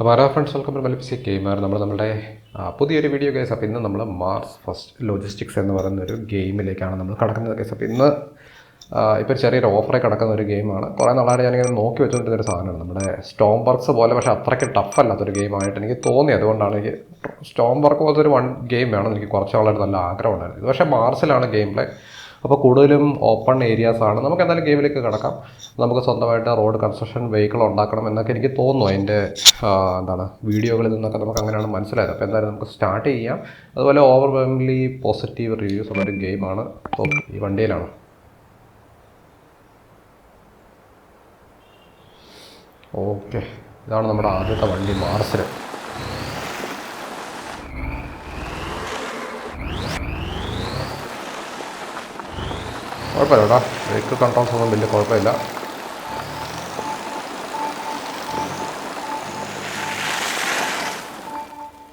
അപ്പോൾ ആരാ friends welcome to മലപ്പിസി ഗെയിമർ നമ്മൾ നമ്മുടെ പുതിയൊരു വീഡിയോ കേസ് അപ്പോൾ ഇന്ന് നമ്മൾ മാർസ് ഫസ്റ്റ് ലോജിസ്റ്റിക്സ് എന്ന് പറയുന്ന ഒരു ഗെയിമിലേക്കാണ് നമ്മൾ കടക്കുന്നത് കേസ് അപ്പോൾ ഇന്ന് ഇപ്പോൾ ചെറിയൊരു ഓഫറെ കിടക്കുന്ന ഒരു ഗെയിമാണ് കുറേ നാളായിട്ട് ഞാനിങ്ങനെ നോക്കി വെച്ചുകൊണ്ടിരുന്ന ഒരു സാധനമാണ്. നമ്മുടെ സ്റ്റോം വർക്ക്സ് പോലെ പക്ഷേ അത്രയ്ക്ക് ടഫ് അല്ലാത്തൊരു ഗെയിമായിട്ട് എനിക്ക് തോന്നി. അതുകൊണ്ടാണ് എനിക്ക് സ്റ്റോം വർക്ക് പോലത്തെ ഒരു വൺ ഗെയിം വേണം എനിക്ക് കുറച്ച് നാളായിട്ട് നല്ല ആഗ്രഹം ഉണ്ടായിരുന്നു ഇത് പക്ഷേ മാർസിലാണ് ഗെയിം പ്ലേ അപ്പോൾ കൂടുതലും ഓപ്പൺ ഏരിയാസ് ആണ്. നമുക്ക് എന്തായാലും ഗെയിമിലേക്ക് കിടക്കാം. നമുക്ക് സ്വന്തമായിട്ട് റോഡ് കൺസ്ട്രക്ഷൻ വെഹിക്കിൾ ഉണ്ടാക്കണം എന്നൊക്കെ എനിക്ക് തോന്നുന്നു. അതിന്റെ എന്താണ് വീഡിയോകളിൽ നിന്നൊക്കെ നമുക്ക് അങ്ങനെയാണ് മനസ്സിലായത്. അപ്പോൾ എന്തായാലും നമുക്ക് സ്റ്റാർട്ട് ചെയ്യാം. അതുപോലെ ഓവർവെംലി പോസിറ്റീവ് റിവ്യൂസ് ഉള്ളൊരു ഗെയിമാണ് അപ്പോൾ ഈ വണ്ടിയിലാണ്. ഓക്കെ ഇതാണ് നമ്മുടെ ആദ്യത്തെ വണ്ടി മാർസിൽ കുഴപ്പമില്ല കേട്ടോ ബ്രേക്ക് കൺട്രോൾസ് ഒന്നും വലിയ കുഴപ്പമില്ല.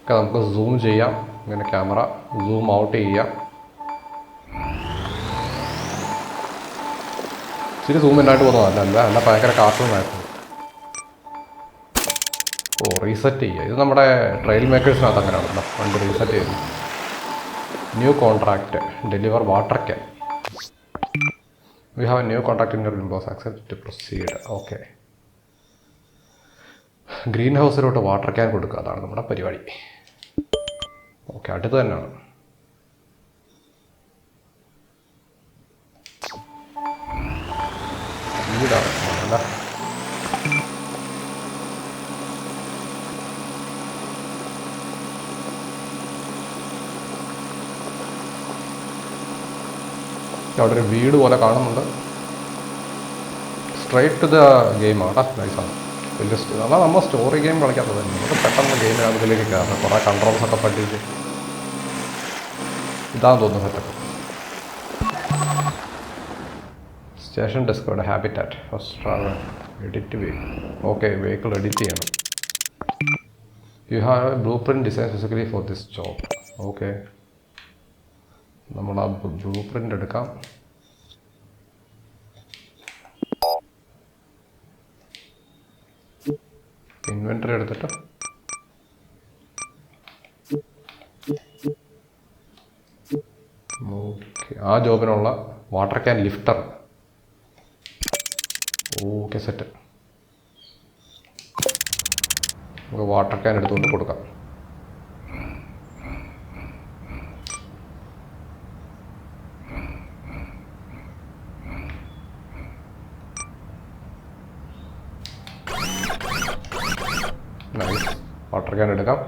ഒക്കെ നമുക്ക് സൂം ചെയ്യാം. ഇങ്ങനെ ക്യാമറ സൂം ഔട്ട് ചെയ്യാം. ഇച്ചിരി സൂം ഇല്ലാണ്ട് പോകുന്നതല്ല അല്ല അല്ല ഭയങ്കര കാർട്ടൂണായിരുന്നു ഓ റീസെറ്റ് ചെയ്യുക ഇത് നമ്മുടെ ട്രെയിൽ മേക്കേഴ്സിനകത്ത് അങ്ങനെയാണല്ലോ. വണ്ടി റീസെറ്റ് ചെയ്തു. New contract deliver water can we have a new contract in your inbox accept to proceed okay green ഹൗസിലോട്ട് water can കൊടുക്കുക. അതാണ് നമ്മുടെ പരിപാടി. ഓക്കെ അടുത്ത് തന്നെയാണ്. വീടാണ്. അവിടെ ഒരു വീട് പോലെ കാണുന്നുണ്ട്. സ്ട്രൈറ്റ് ടു ദ ഗെയിമാണ് നൈസാണ് വലിയ അതാണ് അതാ നമ്മൾ സ്റ്റോറി ഗെയിം കളിക്കാത്തത്. നമുക്ക് പെട്ടെന്ന് ഗെയിം അതിലേക്ക് കയറണം. കുറേ കൺട്രോൾസ് ഒക്കെ പഠിച്ച് ഇതാന്ന് തോന്നുന്നു setup station ഡെസ്കോയുടെ habitat first edit way okay vehicle edit ചെയ്യണം. You have a blueprint design physically for this job okay നമ്മൾ ആ ബ്ലൂ പ്രിന്റ് എടുക്കാം. ഇൻവെന്ററി എടുത്തിട്ട്. ആ ജോബിനുള്ള water can lifter okay set നമുക്ക് വാട്ടർ ക്യാൻ എടുത്തുകൊണ്ട് കൊടുക്കാം. വാട്ടർ ക്യാൻ എടുക്കാം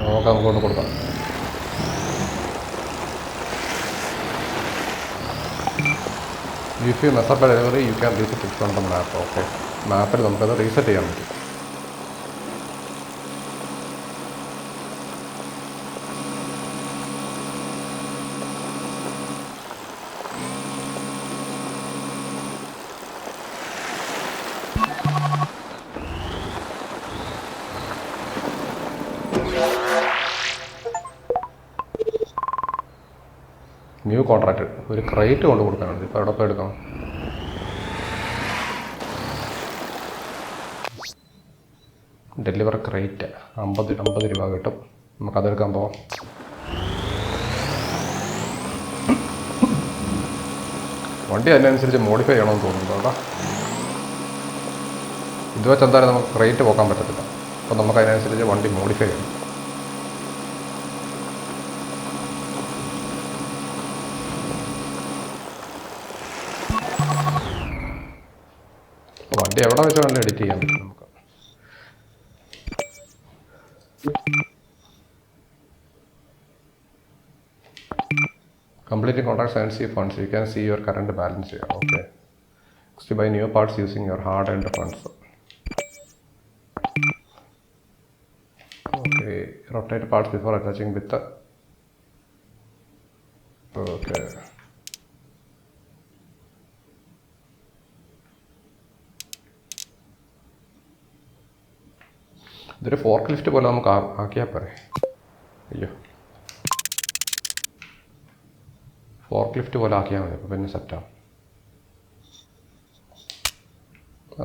നമുക്ക് കൊണ്ട് കൊടുക്കാം if you mess up delivery you can reset it from the map okay മാപ്പിൽ നമുക്കത് റീസെറ്റ് ചെയ്യാൻ പറ്റും. New contract. ഒരു ക്രേറ്റ് കൊണ്ട് കൊടുക്കാനുണ്ട് ഇപ്പോൾ എവിടെ പോയി എടുക്കാം? ഡെലിവർ ക്രേറ്റ് അമ്പത് അമ്പത് രൂപ കിട്ടും. നമുക്കതെടുക്കാൻ പോവാം. വണ്ടി അതിനനുസരിച്ച് മോഡിഫൈ ചെയ്യണമെന്ന് തോന്നുന്നു കേട്ടോ. ഇത് വെച്ച് എന്തായാലും നമുക്ക് റേറ്റ് പോക്കാൻ പറ്റത്തില്ല. അപ്പോൾ നമുക്ക് അതിനനുസരിച്ച് വണ്ടി മോഡിഫൈ ചെയ്യണം. വണ്ടി എവിടെ വെച്ച് വേണമെങ്കിലും എഡിറ്റ് നമുക്ക് completing contract and see funds you can see your current balance ചെയ്യാം okay next buy new parts using your hard and funds okay rotate parts before attaching with okay ഇതൊരു ഫോർക്ക് ലിഫ്റ്റ് പോലെ നമുക്ക് ആക്കിയാൽ പോരെ. അയ്യോ. Fork lift പോലെ ആക്കിയാൽ മതി അപ്പോൾ പിന്നെ സെറ്റാവും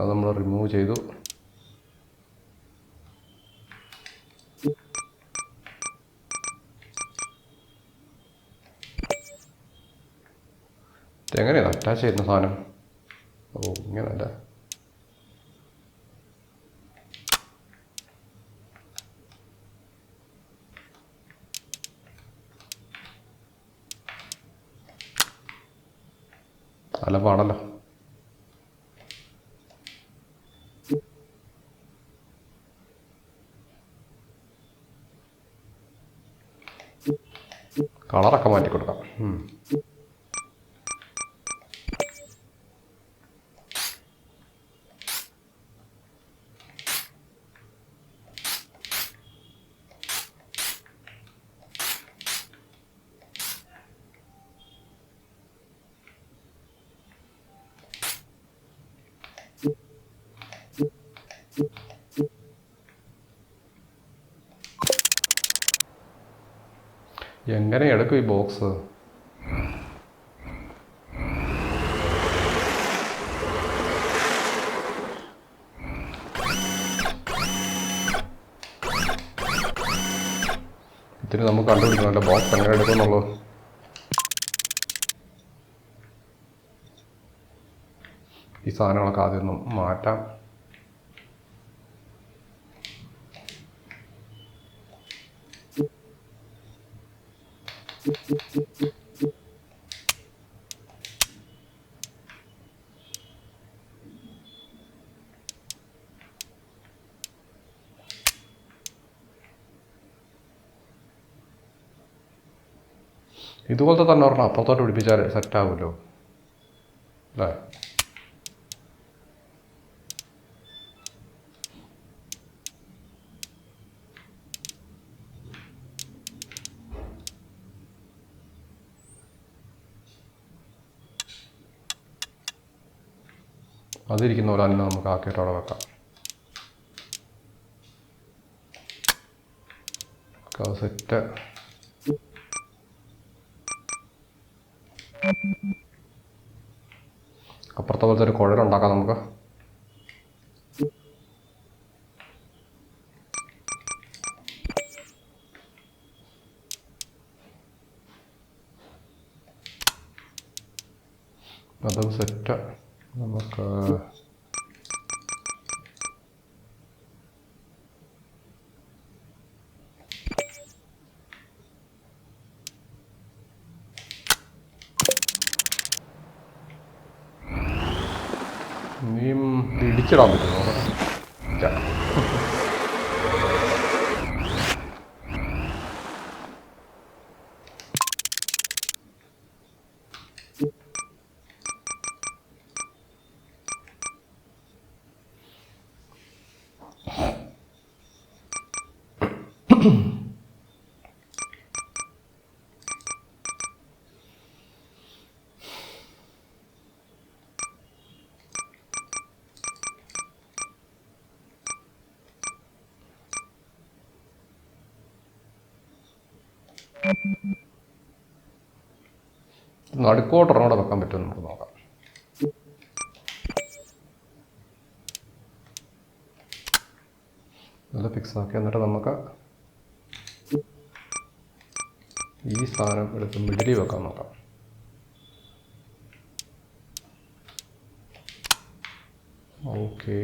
അത് നമ്മൾ റിമൂവ് ചെയ്തു. എങ്ങനെയാണ് അറ്റാച്ച് ചെയ്യുന്ന സാധനം? ഓ ഇങ്ങനല്ല അലമ്പാണല്ലോ കളറൊക്കെ മാറ്റി കൊടുക്കാം എങ്ങനെ എടുക്കും ഈ ബോക്സ്? ഇതിന് നമുക്ക് കണ്ടുപിടിക്കണം. ബോക്സ് എങ്ങനെ എടുക്കുന്നുള്ളൂ ഈ സാധനങ്ങളൊക്കെ ആദ്യം ഒന്ന് മാറ്റാം. ഇതുപോലത്തെ തന്നെ ഒരെണ്ണം അപ്പുറത്തോട്ട് പിടിപ്പിച്ചാൽ സെറ്റ് ആവുമല്ലോ. അല്ലേ അതിരിക്കുന്ന ഒരു തന്നെ നമുക്ക് ആക്കിയിട്ട് അവിടെ വെക്കാം. സെറ്റ് അപ്പുറത്തെ പോലത്തെ ഒരു കുഴലുണ്ടാക്കാം നമുക്ക് അതും സെറ്റ് നമുക്ക് 10km요. 자. ഇല്ല. നടുക്കോട്ട് കൂടെ വെക്കാൻ പറ്റുമോ നമുക്ക് നോക്കാം. നല്ല ഫിക്സ് ആക്കി എന്നിട്ട് നമുക്ക് ഈ സാധനം എടുത്ത് മിഡിലി വെക്കാൻ നോക്കാം. ഓക്കെ.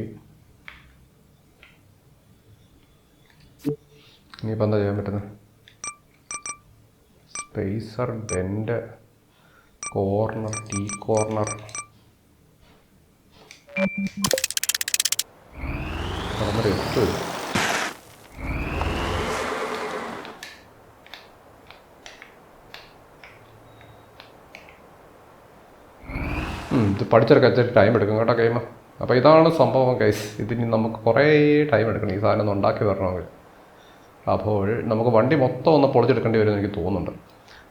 ഇനിയിപ്പോൾ എന്താ ചെയ്യാൻ പറ്റുന്നത്? Spacer bend corner T corner ഇത് പഠിച്ചെടുക്കാൻ ഇച്ചിരി ടൈം എടുക്കും കേട്ടോ ഗെയിം അപ്പോൾ ഇതാണ് സംഭവം ഗൈസ് ഇതിന് നമുക്ക് കുറേ ടൈം എടുക്കണം. ഈ സാധനം ഒന്ന് ഉണ്ടാക്കി വരണമെങ്കിൽ. അപ്പോൾ നമുക്ക് വണ്ടി മൊത്തം ഒന്ന് പൊളിച്ചെടുക്കേണ്ടി വരുമെന്ന് എനിക്ക് തോന്നുന്നുണ്ട്.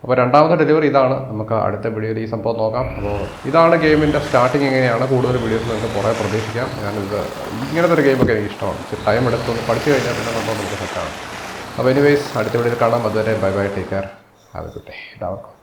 അപ്പോൾ രണ്ടാമത്തെ ഡെലിവറി ഇതാണ്. നമുക്ക് അടുത്ത വീഡിയോയിൽ ഈ സംഭവം നോക്കാം. അപ്പോൾ ഇതാണ് ഗെയിമിന്റെ സ്റ്റാർട്ടിങ് എങ്ങനെയാണ് കൂടുതൽ വീഡിയോസ് നിങ്ങൾക്ക് കുറേ പ്രതീക്ഷിക്കാം. ഞാനിത് ഇങ്ങനത്തെ ഒരു ഗെയിമൊക്കെ എനിക്ക് ഇഷ്ടമാണ്. ടൈം എടുത്തൊന്ന് പഠിച്ചു കഴിഞ്ഞാൽ പിന്നെ സംഭവം നമുക്ക് സെറ്റാണ് അപ്പോൾ എനിവേസ് അടുത്ത വീഡിയോയിൽ കാണാം. അതുവരെ bye bye take care have good day എല്ലാവർക്കും